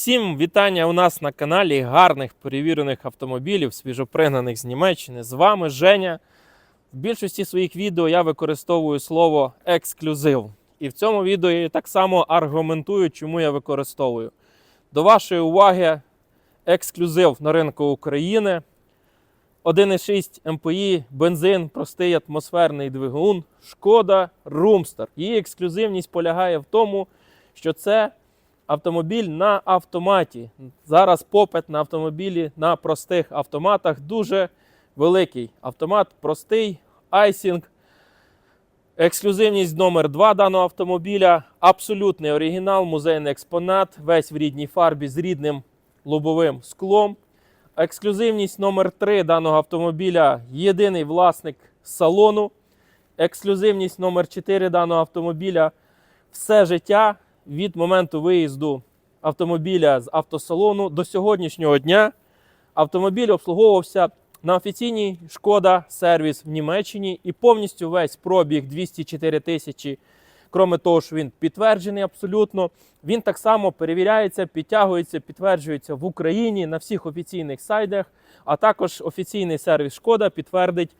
Всім вітання у нас на каналі гарних перевірених автомобілів, свіжопригнаних з Німеччини. З вами Женя. В більшості своїх відео я використовую слово ексклюзив. І в цьому відео я так само аргументую, чому я використовую. До вашої уваги ексклюзив на ринку України. 1,6 МПІ, бензин, простий атмосферний двигун, шкода Румстер. Її ексклюзивність полягає в тому, що це автомобіль на автоматі. Зараз попит на автомобілі на простих автоматах дуже великий. Автомат простий, айсінг. Ексклюзивність номер 2 даного автомобіля. Абсолютний оригінал, музейний експонат, весь в рідній фарбі з рідним лобовим склом. Ексклюзивність номер 3 даного автомобіля єдиний власник салону. Ексклюзивність номер 4 даного автомобіля все життя від моменту виїзду автомобіля з автосалону до сьогоднішнього дня. Автомобіль обслуговувався на офіційній шкода сервіс в Німеччині і повністю весь пробіг 204 тисячі. Кроме того, що він підтверджений абсолютно. Він так само перевіряється, підтягується, підтверджується в Україні на всіх офіційних сайтах, а також офіційний сервіс Шкода підтвердить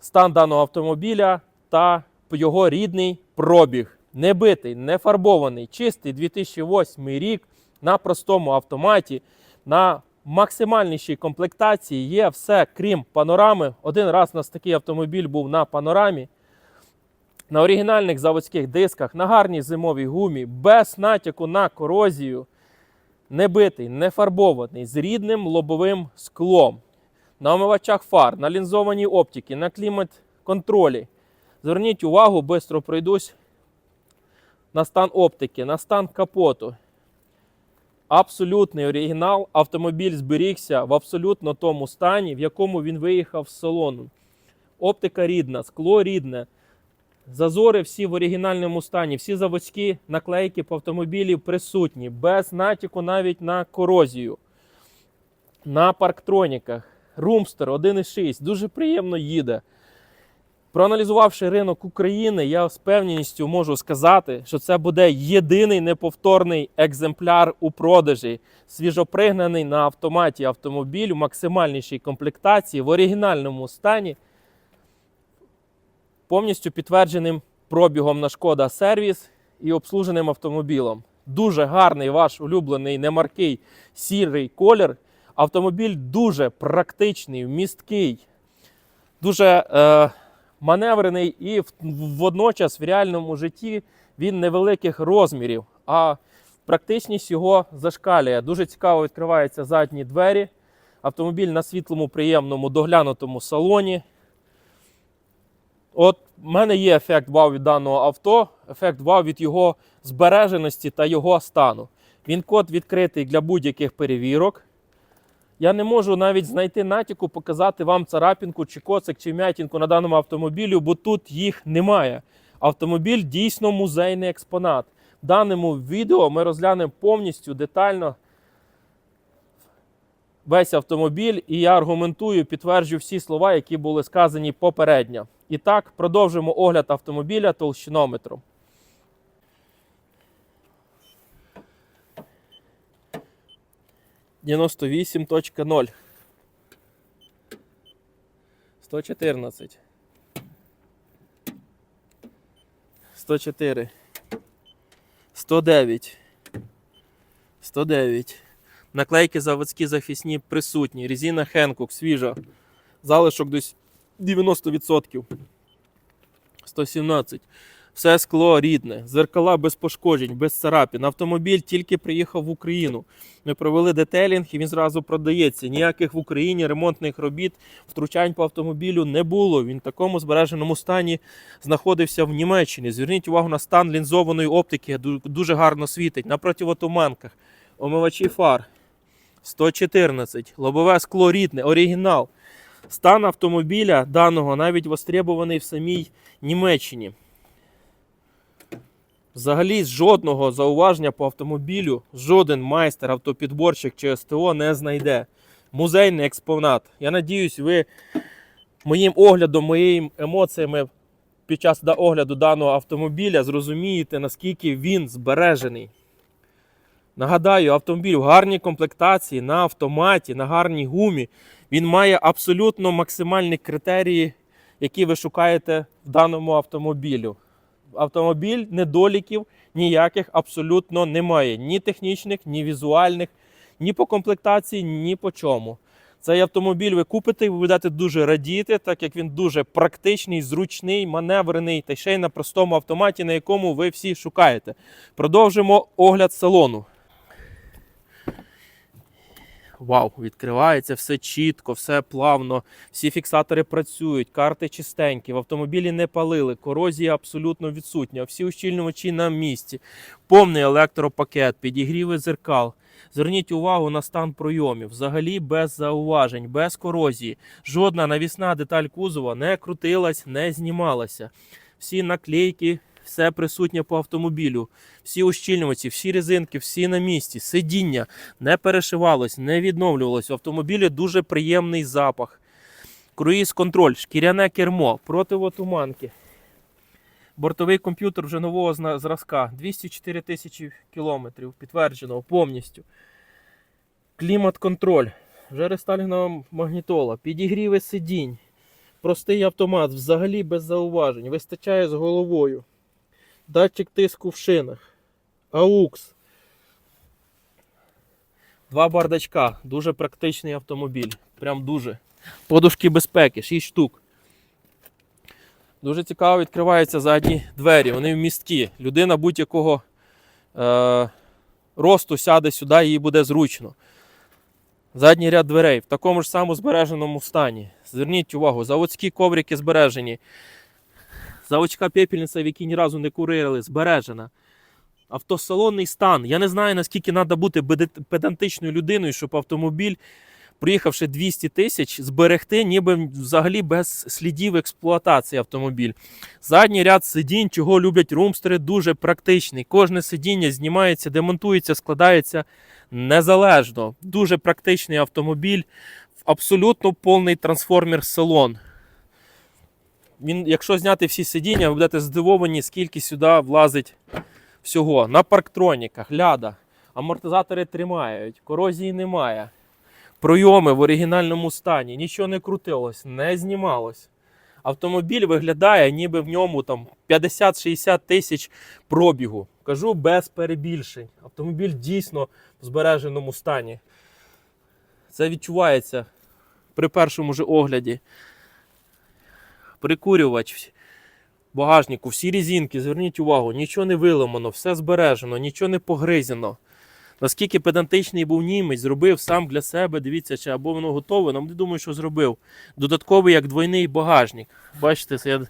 стан даного автомобіля та його рідний пробіг. Не битий, не фарбований, чистий 2008 рік на простому автоматі, на максимальнішій комплектації є все, крім панорами. Один раз у нас такий автомобіль був на панорамі. На оригінальних заводських дисках, на гарній зимовій гумі, без натяку на корозію, не битий, не фарбований, з рідним лобовим склом, на омивачах фар, на лінзованій оптиці, на клімат-контролі. Зверніть увагу, швидко пройдусь на стан оптики, на стан капоту. Абсолютний оригінал. Автомобіль зберігся в абсолютно тому стані, в якому він виїхав з салону. Оптика рідна, скло рідне. Зазори всі в оригінальному стані, всі заводські наклейки по автомобілі присутні, без натяку навіть на корозію. На парктроніках. Румстер 1.6 дуже приємно їде. Проаналізувавши ринок України, я з певністю можу сказати, що це буде єдиний неповторний екземпляр у продажі, свіжопригнаний на автоматі автомобіль в максимальнішій комплектації в оригінальному стані, повністю підтвердженим пробігом на шкода сервіс і обслуженим автомобілем. Дуже гарний ваш улюблений немаркий сірий колір. Автомобіль дуже практичний, місткий, дуже. Е, маневрений і водночас в реальному житті він невеликих розмірів, а практичність його зашкалює. Дуже цікаво відкриваються задні двері. Автомобіль на світлому, приємному, доглянутому салоні. От в мене є ефект вау від даного авто, ефект вау від його збереженості та його стану. Він код відкритий для будь-яких перевірок. Я не можу навіть знайти натяку, показати вам царапінку, чи коцик, чи вмятінку на даному автомобілю, бо тут їх немає. Автомобіль дійсно музейний експонат. В даному відео ми розглянемо повністю детально весь автомобіль, і я аргументую, підтверджую всі слова, які були сказані попередньо. І так, продовжимо огляд автомобіля толщинометром. Дев'яносто вісім точка ноль. Сто чотирнадцять. Сто чотири. Сто дев'ять. Сто дев'ять. Наклейки заводські захисні присутні. Резина Хенкок свіжа. Залишок десь 90%. 117. Все скло рідне, зеркала без пошкоджень, без царапін. Автомобіль тільки приїхав в Україну. Ми провели детелінг і він зразу продається. Ніяких в Україні ремонтних робіт, втручань по автомобілю не було. Він в такому збереженому стані знаходився в Німеччині. Зверніть увагу на стан лінзованої оптики, ду- дуже гарно світить. На противотуманках, омивачі фар 114, лобове скло рідне, оригінал. Стан автомобіля даного навіть востребований в самій Німеччині. Взагалі жодного зауваження по автомобілю жоден майстер, автопідборщик чи СТО не знайде. Музейний експонат. Я надіюсь, ви моїм оглядом, моїми емоціями під час огляду даного автомобіля зрозумієте, наскільки він збережений. Нагадаю, автомобіль в гарній комплектації, на автоматі, на гарній гумі. Він має абсолютно максимальні критерії, які ви шукаєте в даному автомобілю. Автомобіль недоліків ніяких абсолютно немає. Ні технічних, ні візуальних, ні по комплектації, ні по чому. Цей автомобіль ви купите і ви будете дуже радіти, так як він дуже практичний, зручний, маневрений та ще й на простому автоматі, на якому ви всі шукаєте. Продовжимо огляд салону. Вау, відкривається все чітко, все плавно, всі фіксатори працюють, карти чистенькі, в автомобілі не палили, корозія абсолютно відсутня, всі ущільнювачі на місці, повний електропакет, підігріви зеркал. Зверніть увагу на стан пройомів, взагалі без зауважень, без корозії. Жодна навісна деталь кузова не крутилась, не знімалася. Всі наклейки, все присутнє по автомобілю, всі ущільнювачі, всі резинки, всі на місці, сидіння не перешивалось, не відновлювалось. В автомобілі дуже приємний запах. Круїз контроль, шкіряне кермо, противотуманки. Бортовий комп'ютер вже нового зразка. 204 тисячі кілометрів. Підтверджено повністю. Клімат-контроль. Вже рестайлінгова магнітола. Підігріви сидінь. Простий автомат, взагалі без зауважень. Вистачає з головою. Датчик тиску в шинах. AUX. Два бардачка. Дуже практичний автомобіль. Прям дуже. Подушки безпеки, 6 штук. Дуже цікаво відкриваються задні двері. Вони вмісткі. Людина будь-якого е, росту сяде сюди, їй буде зручно. Задній ряд дверей в такому ж самому збереженому стані. Зверніть увагу, заводські коврики збережені. Заводська пепельниця, в якій ні разу не курили, збережена. Автосалонний стан. Я не знаю, наскільки треба бути педантичною людиною, щоб автомобіль, проїхавши 200 тисяч, зберегти, ніби взагалі без слідів експлуатації автомобіль. Задній ряд сидінь, чого люблять румстери, дуже практичний. Кожне сидіння знімається, демонтується, складається незалежно. Дуже практичний автомобіль, абсолютно повний трансформер салон. Він, якщо зняти всі сидіння, ви будете здивовані, скільки сюди влазить всього. На парктроніках, ляда, амортизатори тримають, корозії немає. Пройоми в оригінальному стані, нічого не крутилось, не знімалось. Автомобіль виглядає, ніби в ньому там 50-60 тисяч пробігу. Кажу без перебільшень. Автомобіль дійсно в збереженому стані. Це відчувається при першому ж огляді. Прикурювач багажнику, всі різинки, зверніть увагу, нічого не виламано, все збережено, нічого не погризено. Наскільки педантичний був німець, зробив сам для себе, дивіться, чи або воно готове, але не думаю, що зробив. Додатковий як двойний багажник. Бачите, це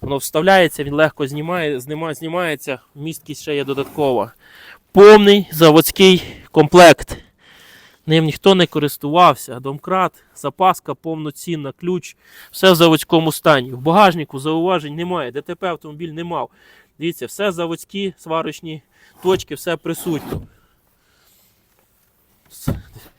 воно вставляється, він легко знімає, знима- знімається, місткість ще є додаткова. Повний заводський комплект. Ним ніхто не користувався. Домкрат, запаска повноцінна, ключ, все в заводському стані. В багажнику зауважень немає. ДТП автомобіль не мав. Дивіться, все заводські сварочні точки, все присутньо.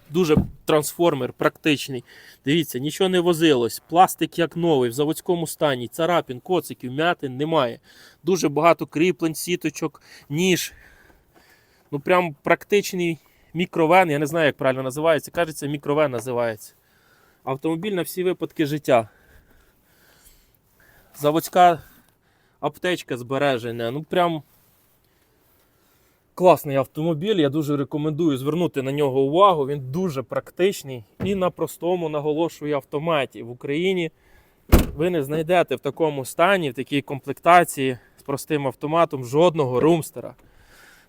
Дуже трансформер, практичний. Дивіться, нічого не возилось. Пластик як новий, в заводському стані. Царапін, коциків, м'ятин немає. Дуже багато кріплень, сіточок, ніж. Ну прям практичний мікровен, я не знаю, як правильно називається. Кажеться, мікровен називається. Автомобіль на всі випадки життя. Заводська аптечка збережена. Ну прям класний автомобіль. Я дуже рекомендую звернути на нього увагу. Він дуже практичний і на простому, наголошую, автоматі. В Україні ви не знайдете в такому стані, в такій комплектації з простим автоматом жодного румстера.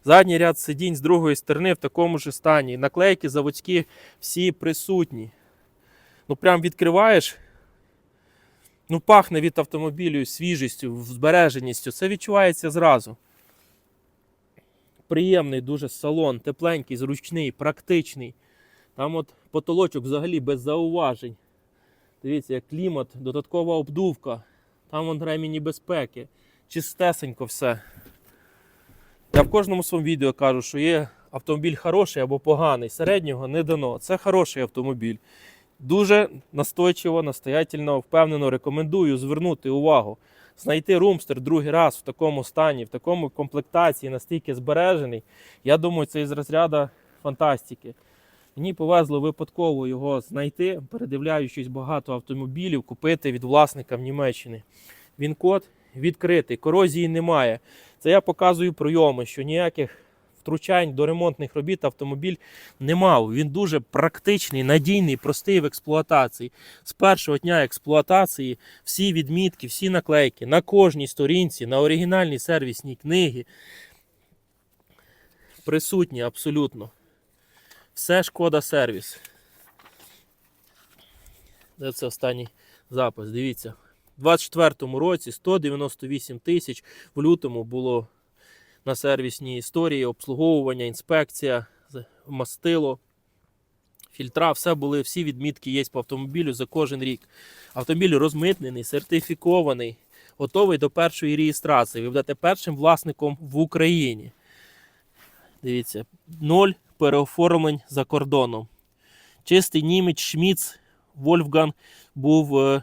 Задній ряд сидінь з другої сторони в такому ж стані. Наклейки заводські всі присутні. Ну, прям відкриваєш. Ну, пахне від автомобілю свіжістю, збереженістю. Це відчувається зразу. Приємний дуже салон, тепленький, зручний, практичний. Там от потолочок взагалі без зауважень. Дивіться, як клімат, додаткова обдувка. Там вон ремені безпеки. Чистесенько все. Я в кожному своєму відео кажу, що є автомобіль хороший або поганий. Середнього не дано. Це хороший автомобіль. Дуже настойчиво, настоятельно, впевнено рекомендую звернути увагу знайти румстер другий раз в такому стані, в такому комплектації, настільки збережений, я думаю, це із розряду фантастики. Мені повезло випадково його знайти, передивляючись багато автомобілів, купити від власника в Німеччині. Він код відкритий, корозії немає. Це я показую прийоми, що ніяких втручань до ремонтних робіт автомобіль не мав. Він дуже практичний, надійний, простий в експлуатації. З першого дня експлуатації всі відмітки, всі наклейки на кожній сторінці, на оригінальній сервісній книгі присутні абсолютно. Все шкода сервіс. Це останній запис? Дивіться. У 24-му році 198 тисяч в лютому було на сервісній історії, обслуговування, інспекція, мастило, фільтра, все були, всі відмітки є по автомобілю за кожен рік. Автомобіль розмитнений, сертифікований, готовий до першої реєстрації. Ви будете першим власником в Україні. Дивіться, ноль переоформлень за кордоном. Чистий німець Шміц Вольфган був е,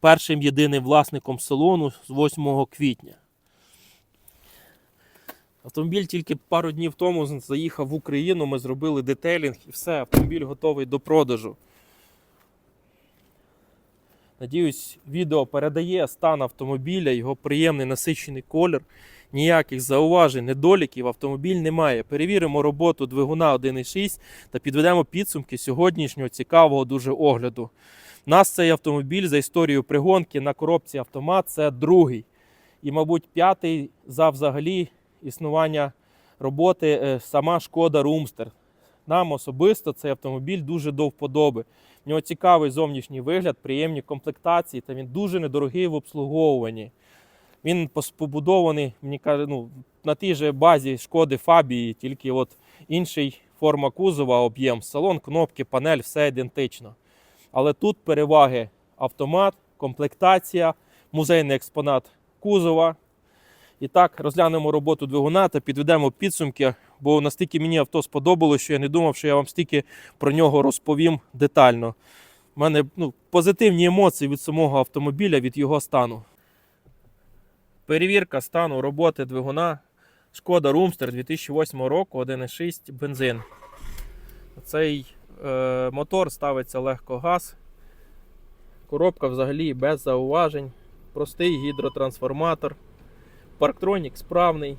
першим єдиним власником салону з 8 квітня. Автомобіль тільки пару днів тому заїхав в Україну, ми зробили детейлінг і все, автомобіль готовий до продажу. Надіюсь, відео передає стан автомобіля, його приємний насичений колір. Ніяких зауважень, недоліків автомобіль немає. Перевіримо роботу двигуна 1.6 та підведемо підсумки сьогоднішнього цікавого дуже огляду. Нас цей автомобіль за історією пригонки на коробці автомат це другий. І, мабуть, п'ятий за взагалі існування роботи е, сама шкода Румстер. Нам особисто цей автомобіль дуже до вподоби. В нього цікавий зовнішній вигляд, приємні комплектації, та він дуже недорогий в обслуговуванні. Він побудований, мені каже, ну, на тій же базі шкоди Фабії, тільки от інший форма кузова, об'єм, салон, кнопки, панель, все ідентично. Але тут переваги автомат, комплектація, музейний експонат кузова. І так, розглянемо роботу двигуна та підведемо підсумки, бо настільки мені авто сподобалося, що я не думав, що я вам стільки про нього розповім детально. У мене ну, позитивні емоції від самого автомобіля, від його стану. Перевірка стану роботи двигуна. Шкода Румстер 2008 року 1,6 бензин. Цей мотор ставиться легко газ. Коробка взагалі без зауважень. Простий гідротрансформатор. Парктронік справний.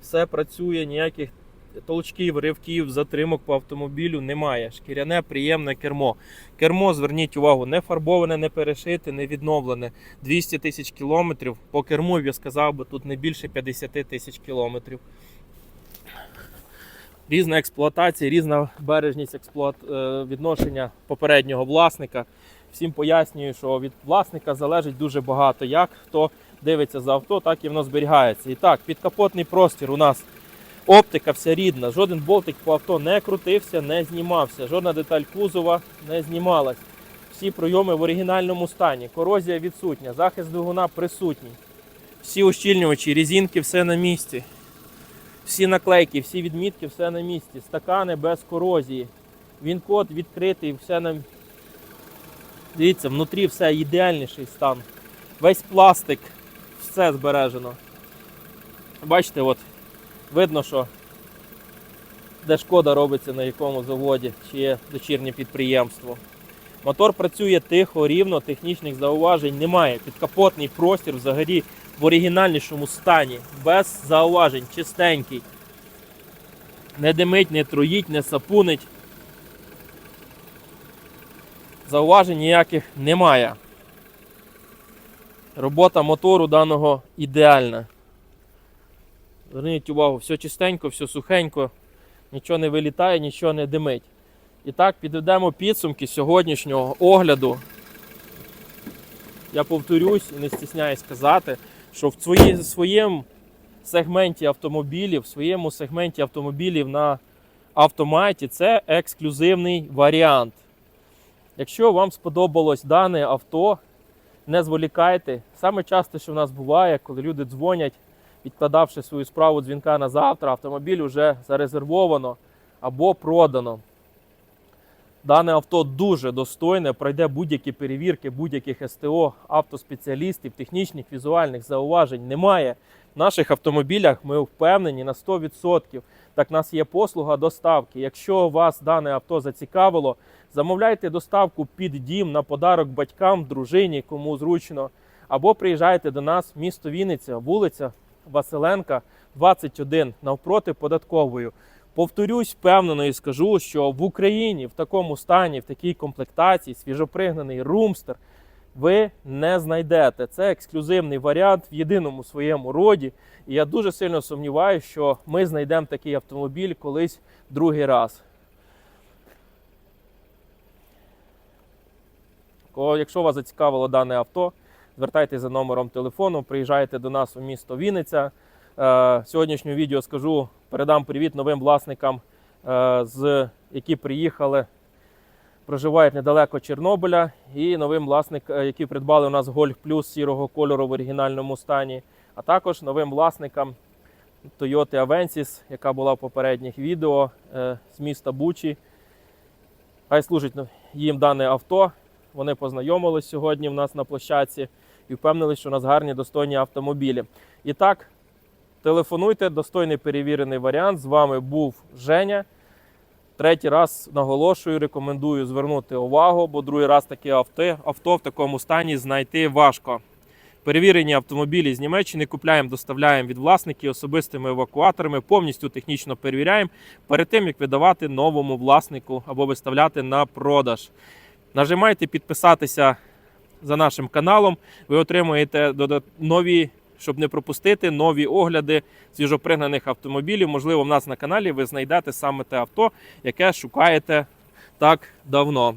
Все працює, ніяких толчків, ривків, затримок по автомобілю немає. Шкіряне, приємне кермо. Кермо, зверніть увагу, не фарбоване, не перешите, не відновлене. 200 тисяч кілометрів. По керму, я сказав би, тут не більше 50 тисяч кілометрів. Різна експлуатація, різна бережність експлуат... е, відношення попереднього власника. Всім пояснюю, що від власника залежить дуже багато. Як хто дивиться за авто, так і воно зберігається. І так, підкапотний простір у нас оптика вся рідна. Жоден болтик по авто не крутився, не знімався. Жодна деталь кузова не знімалась. Всі прийоми в оригінальному стані. Корозія відсутня, захист двигуна присутній. Всі ущільнювачі, резинки, все на місці. Всі наклейки, всі відмітки, все на місці. Стакани без корозії. Він код відкритий, все на Дивіться, внутрі все ідеальніший стан. Весь пластик, все збережено. Бачите, от видно, що де шкода робиться на якому заводі, чи є дочірнє підприємство. Мотор працює тихо, рівно, технічних зауважень немає. Підкапотний простір взагалі в оригінальнішому стані, без зауважень, чистенький. Не димить, не троїть, не сапунить. Зауважень ніяких немає. Робота мотору даного ідеальна. Зверніть увагу, все чистенько, все сухенько, нічого не вилітає, нічого не димить. І так, підведемо підсумки сьогоднішнього огляду. Я повторюсь і не стісняюсь сказати, що в свої- своєму сегменті автомобілів, в своєму сегменті автомобілів на автоматі це ексклюзивний варіант. Якщо вам сподобалось дане авто, не зволікайте. Саме часто, що в нас буває, коли люди дзвонять, відкладавши свою справу дзвінка на завтра, автомобіль вже зарезервовано або продано. Дане авто дуже достойне, пройде будь-які перевірки, будь-яких СТО, автоспеціалістів, технічних, візуальних зауважень немає. В наших автомобілях ми впевнені на 100%. Так, в нас є послуга доставки. Якщо вас дане авто зацікавило, замовляйте доставку під дім на подарок батькам, дружині, кому зручно. Або приїжджайте до нас місто Вінниця, вулиця Василенка, 21, навпроти податковою. Повторюсь, впевнено і скажу, що в Україні в такому стані, в такій комплектації, свіжопригнаний румстер, ви не знайдете. Це ексклюзивний варіант в єдиному своєму роді. І я дуже сильно сумніваюся, що ми знайдемо такий автомобіль колись другий раз. Якщо вас зацікавило дане авто, звертайтеся за номером телефону, приїжджайте до нас у місто Вінниця. Е, Сьогоднішнє відео скажу, передам привіт новим власникам, е, які приїхали, проживають недалеко Чорнобиля, і новим власникам, які придбали у нас Golf Plus сірого кольору в оригінальному стані, а також новим власникам Toyota Avensis, яка була в попередніх відео е, з міста Бучі. Хай служить їм дане авто. Вони познайомились сьогодні в нас на площадці і впевнились, що у нас гарні достойні автомобілі. І так, телефонуйте, достойний перевірений варіант. З вами був Женя. Третій раз наголошую, рекомендую звернути увагу, бо другий раз таке авто, авто в такому стані знайти важко. Перевірені автомобілі з Німеччини купляємо, доставляємо від власників особистими евакуаторами, повністю технічно перевіряємо перед тим, як видавати новому власнику або виставляти на продаж. Нажимайте підписатися за нашим каналом. Ви отримуєте нові, щоб не пропустити, нові огляди свіжопригнаних автомобілів. Можливо, в нас на каналі ви знайдете саме те авто, яке шукаєте так давно.